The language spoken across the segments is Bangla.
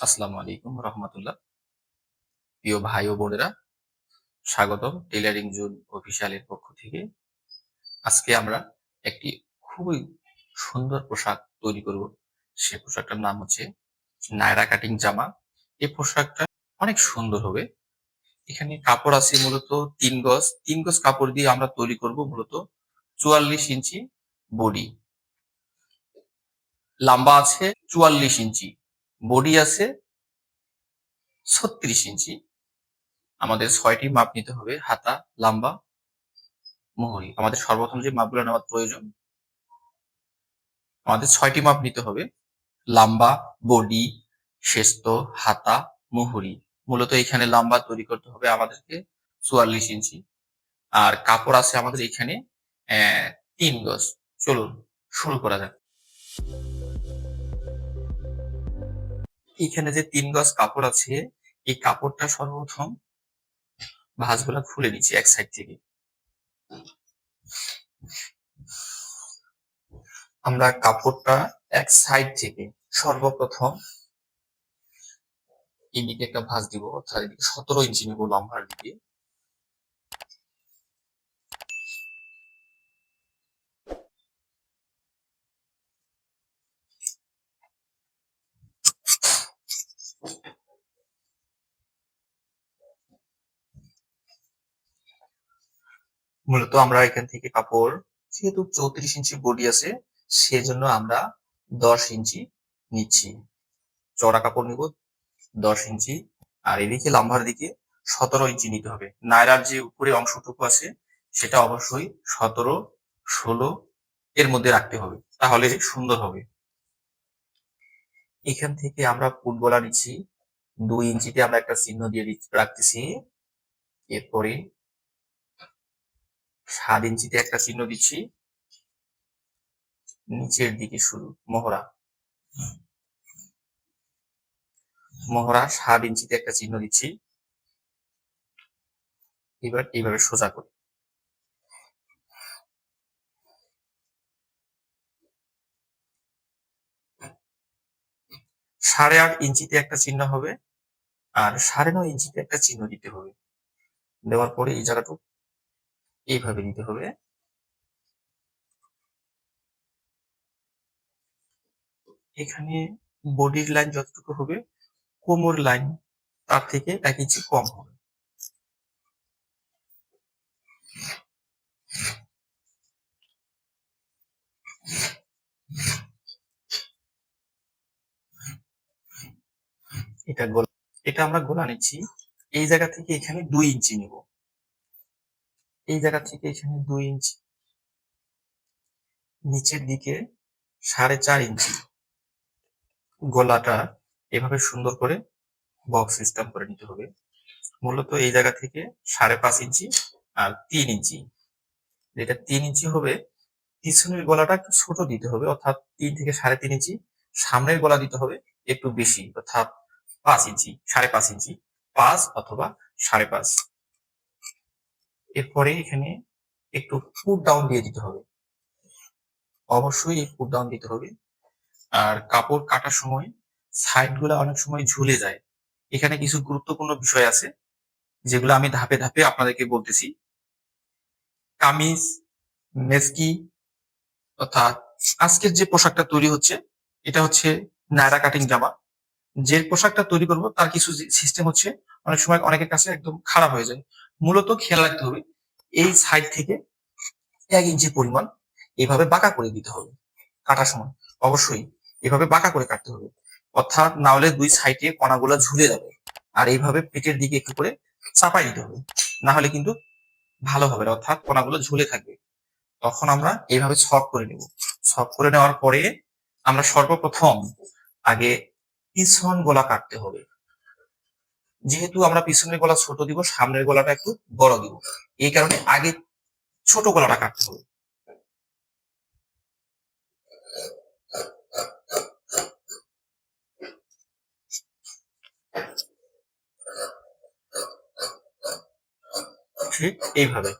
আসসালামু আলাইকুম রহমতুল্লাহ। প্রিয় ভাই ও বোনেরা, স্বাগতম টেলারিং জোন অফিসিয়ালের পক্ষ থেকে। আজকে আমরা একটি খুবই সুন্দর পোশাক তৈরি করব। সে পোশাকটার নাম হচ্ছে নায়রা কাটিং জামা। এই পোশাকটা অনেক সুন্দর হবে। এখানে কাপড় আছে মূলত তিন গজ। তিন গজ কাপড় দিয়ে আমরা তৈরি করব মূলত চুয়াল্লিশ ইঞ্চি বডি। লম্বা আছে চুয়াল্লিশ ইঞ্চি। বডি আছে ছত্রিশ ইঞ্চি। আমাদের ছয়টি মাপ নিতে হবে, হাতা, লম্বা মোহরি আমাদের সর্বপ্রথম যে মাপগুলো নেওয়ার প্রয়োজন, আমাদের ছয়টি মাপ নিতে হবে, লম্বা বডি শেস্ত হাতা মোহরি মূলত এখানে লম্বা তৈরি করতে হবে আমাদেরকে চুয়াল্লিশ ইঞ্চি। আর কাপড় আছে আমাদের এখানে তিন গজ। চলুন, শুরু করা যাক। এখানে যে তিন গজ কাপড় আছে, এই কাপড়টা সর্বপ্রথম ভাঁজগুলা খুলে নিচ্ছি এক সাইড থেকে। আমরা কাপড়টা এক সাইড থেকে সর্বপ্রথম এদিকে একটা ভাঁজ দিব, অর্থাৎ সতেরো ইঞ্চি নেব লম্বার দিকে। মূলত আমরা এখান থেকে কাপড়, যেহেতু চৌত্রিশ ইঞ্চি বডি আছে, সেজন্য আমরা দশ ইঞ্চি নিচ্ছি। চড়া কাপড় নিব দশ ইঞ্চি, আর এদিকে লম্বার দিকে সতেরো ইঞ্চি নিতে হবে। নায়রার যে উপরে অংশটুকু আছে, সেটা অবশ্যই সতেরো, ষোলো এর মধ্যে রাখতে হবে, তাহলে সুন্দর হবে। এখান থেকে আমরা ফুটবলা নিচ্ছি। দুই ইঞ্চিতে আমরা একটা চিহ্ন দিয়ে রাখতেছি। এরপরে সাত ইঞ্চিতে একটা চিহ্ন দিচ্ছি। নিচের দিকে শুরু মহড়া। মহড়া সাত ইঞ্চিতে একটা চিহ্ন দিচ্ছি। এবার এইভাবে সোজা করি। সাড়ে আট ইঞ্চিতে একটা চিহ্ন হবে আর সাড়ে নয় ইঞ্চিতে একটা চিহ্ন দিতে হবে। দেওয়ার পরে এই জায়গাটুকু এইভাবে নিতে হবে। এখানে বডির লাইন যতটুকু হবে, কোমর লাইন তার থেকে এক ইঞ্চি কম হবে। এটা গোলা, এটা আমরা গোলা নিচ্ছি। এই জায়গা থেকে এখানে দুই ইঞ্চি নিব। এই জায়গা থেকে এখানে দুই ইঞ্চি। নিচের দিকে সাড়ে চার ইঞ্চি। গলাটা এভাবে সুন্দর করে বক্স সিস্টেম করে নিতে হবে। মূলত এই জায়গা থেকে সাড়ে পাঁচ ইঞ্চি আর তিন ইঞ্চি। যেটা তিন ইঞ্চি হবে, পিছনের গলাটা একটু ছোট দিতে হবে, অর্থাৎ তিন থেকে সাড়ে তিন ইঞ্চি। সামনের গলা দিতে হবে একটু বেশি, অর্থাৎ পাঁচ ইঞ্চি, সাড়ে পাঁচ ইঞ্চি, পাঁচ অথবা সাড়ে পাঁচ। এরপরে এখানে একটু ফুট ডাউন দিয়ে দিতে হবে। অবশ্যই এই ফুট ডাউন দিতে হবে। আর কাপড় কাটার সময় সাইডগুলা অনেক সময় ঝুলে যায়। এখানে কিছু গুরুত্বপূর্ণ বিষয় আছে, যেগুলো আমি ধাপে ধাপে আপনাদেরকে বলতেছি। কামিজ, মেসকি, অর্থাৎ আজকের যে পোশাকটা তৈরি হচ্ছে, এটা হচ্ছে নায়রা কাটিং জামা। যে পোশাকটা তৈরি করব, তার কিছু সিস্টেম হচ্ছে, অনেক সময় অনেকের কাছে একদম খারাপ হয়ে যায়। মূলত খেয়াল রাখতে হবে, এই সাইড থেকে এক ইঞ্চি পরিমাণ এইভাবে বাঁকা করে দিতে হবে। কাটার সময় অবশ্যই এভাবে বাঁকা করে কাটতে হবে। অর্থাৎ না হলে দুই সাইডে কণাগুলো ঝুলে যাবে। আর এইভাবে পেটের দিকে একটু করে চাপাই দিতে হবে। না হলে কিন্তু ভালো হবে অর্থাৎ কণাগুলো ঝুলে থাকবে। তখন আমরা এইভাবে ছক করে নেব। ছক করে নেওয়ার পরে আমরা সর্বপ্রথম আগে পিছন গলা কাটতে হবে। যেহেতু আমরা পিছনের গলা ছোট দিব, সামনের গলাটা একটু বড় দিব। এই কারণে আগে ছোট গলাটা কাটতে হবে। ঠিক এইভাবে।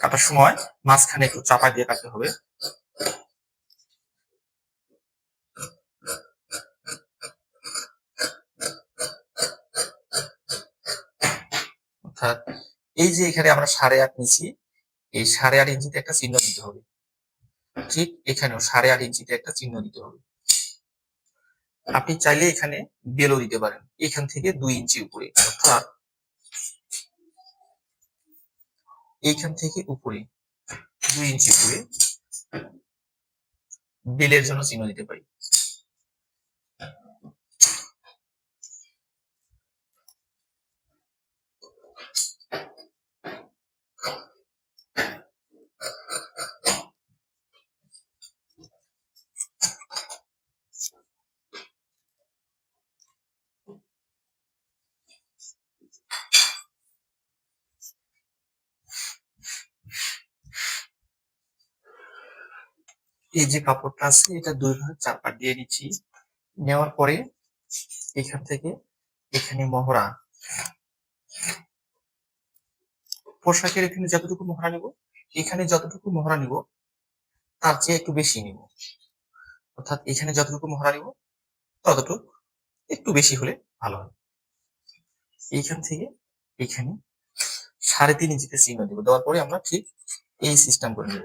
কাটা সময় মাঝখানে একটু চাপা দিয়ে কাটতে হবে। অর্থাৎ এই যে এখানে আমরা সাড়ে আট নিচ্ছি এই সাড়ে আট ইঞ্চিতে একটা চিহ্ন দিতে হবে। ঠিক এখানেও সাড়ে আট ইঞ্চিতে একটা চিহ্ন দিতে হবে। আপনি চাইলে এখানে বেলও দিতে পারেন, এখান থেকে দুই ইঞ্চি উপরে, অর্থাৎ এইখান থেকে উপরে দুই ইঞ্চি উপরে বেলের জন্য চিহ্ন দিতে পারি। এই যে কাপড়টা আছে, এটা দুই ভাগ চার পাট দিয়ে নিচ্ছি। নেওয়ার পরে এখান থেকে এখানে মহড়া। পোশাকের এখানে যতটুকু মহড়া নিব, এখানে যতটুকু মহড়া নিব, তার চেয়ে একটু বেশি নিব। অর্থাৎ এখানে যতটুকু মহড়া নিব, ততটুকু একটু বেশি হলে ভালো হয়। এইখান থেকে এখানে সাড়ে তিন ইঞ্চিতে চিহ্ন দিব। দেওয়ার পরে আমরা ঠিক এই সিস্টেম করে নেব।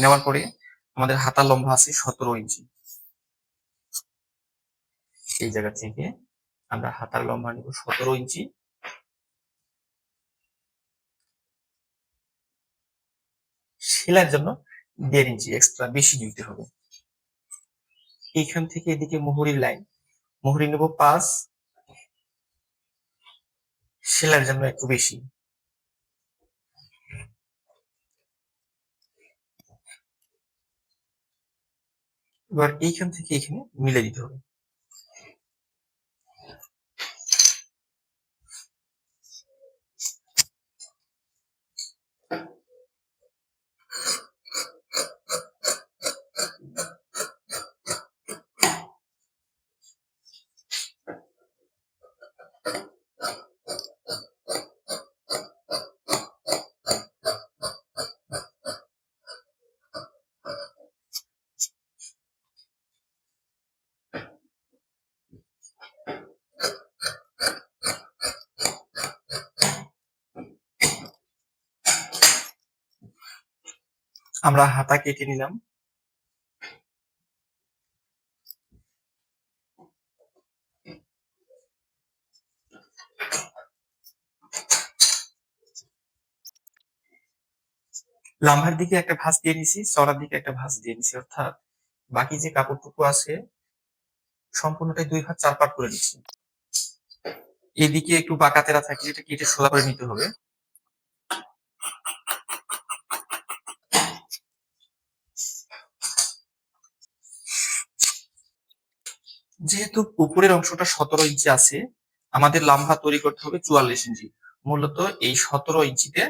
নেওয়ার পরে আমাদের হাতা লম্বা আছে সতেরো ইঞ্চি। এই জায়গা থেকে আমরা হাতার লম্বা নিব সতেরো ইঞ্চি। সেলাইয়ের জন্য দেড় ইঞ্চি এক্সট্রা বেশি নিতে হবে। এইখান থেকে এদিকে মোহরির লাইন মোহরি নেব পাঁচ। সেলাইয়ের জন্য একটু বেশি। এবার এইখান থেকে এখানে মিলে দিতে হবে। আমরা হাতা কেটে নিলাম। লাম্বার দিকে একটা ভাঁজ দিয়ে নিছি চড়ার দিকে একটা ভাঁজ দিয়ে নিছি, অর্থাৎ বাকি যে কাপড়টুকু আছে, সম্পূর্ণটাই দুই ভাগ চার পাট করে দিচ্ছি এদিকে একটু বাঁকা তেরা থাকলে এটা কেটে সোজা করে নিতে হবে। যেহেতু উপরের অংশটা সতেরো ইঞ্চি আছে, আমাদের লাম্বা তৈরি করতে হবে চুয়াল্লিশ ইঞ্চি। মূলত এই সতেরো ইঞ্চিতে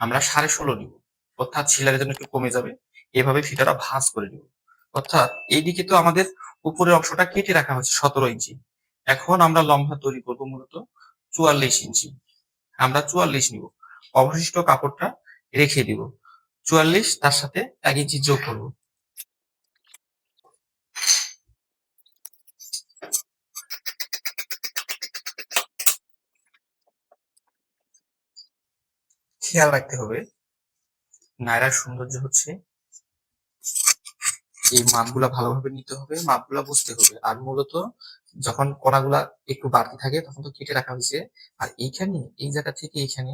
আমরা সাড়ে ষোলো নিব। অর্থাৎ ছিলারের জন্য একটু কমে যাবে। এভাবে ফিতাটা ভাঁজ করে নিব। অর্থাৎ এইদিকে তো আমাদের উপরের অংশটা কেটে রাখা হচ্ছে সতেরো ইঞ্চি। এখন আমরা লম্বা তৈরি করব মূলত চুয়াল্লিশ ইঞ্চি। আমরা চুয়াল্লিশ নিব। অবশিষ্ট কাপড়টা রেখে দিব। চুয়াল্লিশ তার সাথে এক ইঞ্চি যোগ করব। খেয়াল রাখতে হবে। নায়রার সৌন্দর্য হচ্ছে এই মাপগুলা ভালোভাবে নিতে হবে, মাপগুলা বুঝতে হবে। আর মূলত যখন কণাগুলা একটু বাড়তি থাকে তখন তো কেটে রাখা হয়েছে। আর এইখানে, এই জায়গা থেকে এইখানে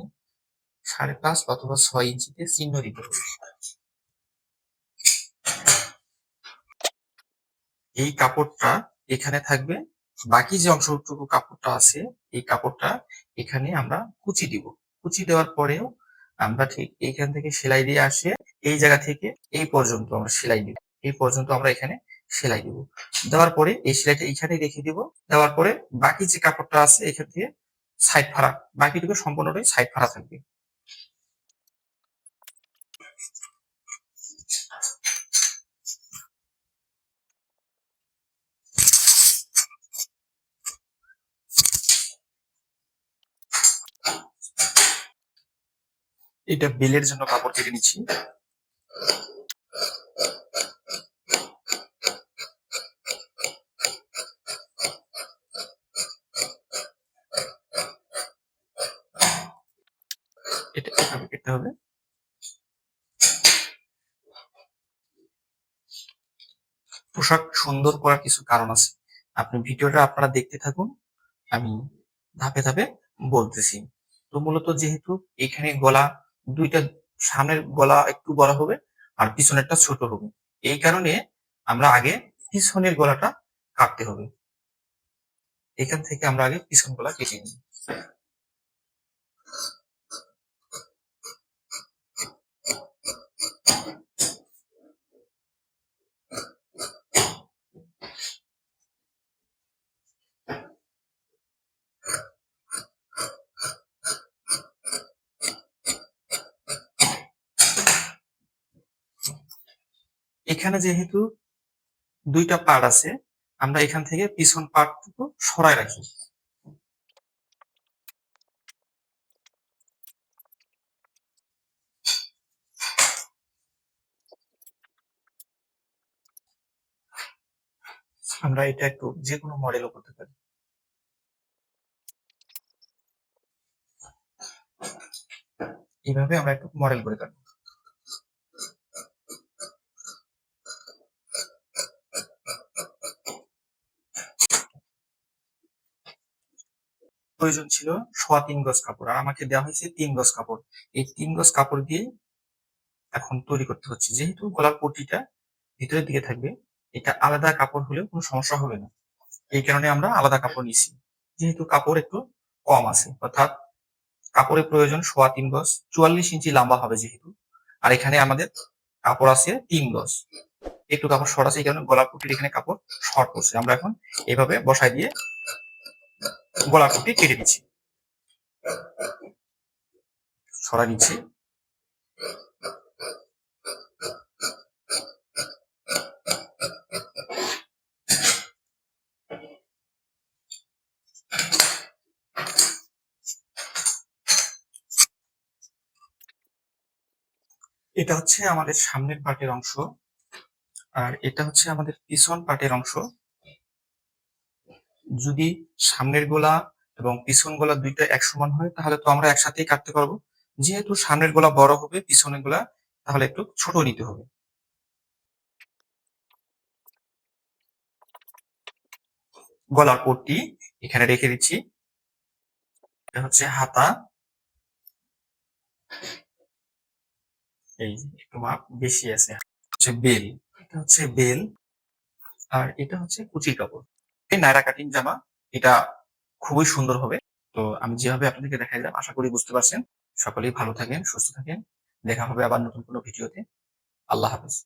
সাড়ে পাঁচ অথবা ছয় ইঞ্চিতে চিহ্ন দিতে হবে। এই কাপড়টা এখানে থাকবে। বাকি যে অংশটুকু কাপড়টা আছে, এই কাপড়টা এখানে আমরা কুচি দিব। কুচি দেওয়ার পরেও আমরা ঠিক এইখান থেকে সেলাই দিয়ে আসে এই জায়গা থেকে এই পর্যন্ত আমরা সেলাই দিব এই পর্যন্ত আমরা এখানে সেলাই দিব দেওয়ার পরে এই সেলাইটা এইখানে রেখে দিব। দেওয়ার পরে বাকি যে কাপড়টা আছে এখান থেকে সাইড ফাড়া, বাকিটুকু সম্পূর্ণটাই সাইড ফাড়া থাকবে। এটা বেলের জন্য কাপড় কেটে নিচ্ছি। পোশাক সুন্দর করার কিছু কারণ আছে। আপনি ভিডিওটা আপনারা দেখতে থাকুন, আমি ধাপে ধাপে বলতেছি। তো মূলত যেহেতু এখানে গলা দুইটা সামনের গলা একটু বড় হবে আর পিছনেরটা ছোট হবে। এই কারণে আমরা আগে পিছনের গলাটা কাটতে হবে। এখান থেকে আমরা আগে পিছন গলা কেটে নিই। এখানে যেহেতু দুইটা পার্ট আছে, আমরা এখান থেকে পিছন পার্টটুকু সরাই রাখি। আমরা এটা একটু যে কোনো মডেলও করতে পারি। এইভাবে আমরা একটু মডেল করে কাটবো। প্রয়োজন ছিল সোয়া তিন গজ কাপড়। আর আমাকে দেওয়া হয়েছে তিন গজ কাপড়। এই তিন গজ কাপড় দিয়ে এখন তৈরি করতে হচ্ছে। যেহেতু গলার পট্টিটা ভিতরের দিকে থাকবে, এটা আলাদা কাপড় হলেও কোনো সমস্যা হবে না। এই কারণে আমরা আলাদা কাপড় নিছি যেহেতু কাপড় একটু কম আছে, অর্থাৎ কাপড়ের প্রয়োজন সোয়া তিন গজ, চুয়াল্লিশ ইঞ্চি লম্বা হবে যেহেতু। আর এখানে আমাদের কাপড় আছে তিন গজ। একটু কাপড় শর্ট আছে, এই কারণে গলার পট্টির এখানে কাপড় শর্ট করছে আমরা এখন এভাবে বসাই দিয়ে গলার কেটে দিচ্ছি। সরা নিচ্ছি। এটা হচ্ছে আমাদের সামনের পার্টের অংশ, আর এটা হচ্ছে আমাদের পিছন পার্টের অংশ। যদি সামনের গোলা এবং পিছন গোলা দুইটা এক সমান হয়, তাহলে তো আমরা একসাথেই কাটতে পারব। যেহেতু সামনের গোলা বড় হবে, পিছনের গোলা তাহলে একটু ছোট নিতে হবে। গলার পট্টি এখানে রেখে দিচ্ছি। এটা হচ্ছে হাতা। এই একটু মাপ বেশি আছে। হচ্ছে বেল। এটা হচ্ছে বেল। আর এটা হচ্ছে কুচি কাপড়। নায়রা কাটিং জামা, এটা খুবই সুন্দর হবে। তো আমি যেভাবে আপনাদেরকে দেখাইলাম আশা করি বুঝতে পারছেন। সকলেই ভালো থাকেন, সুস্থ থাকেন। দেখা হবে আবার নতুন কোনো ভিডিওতে। আল্লাহ হাফেজ।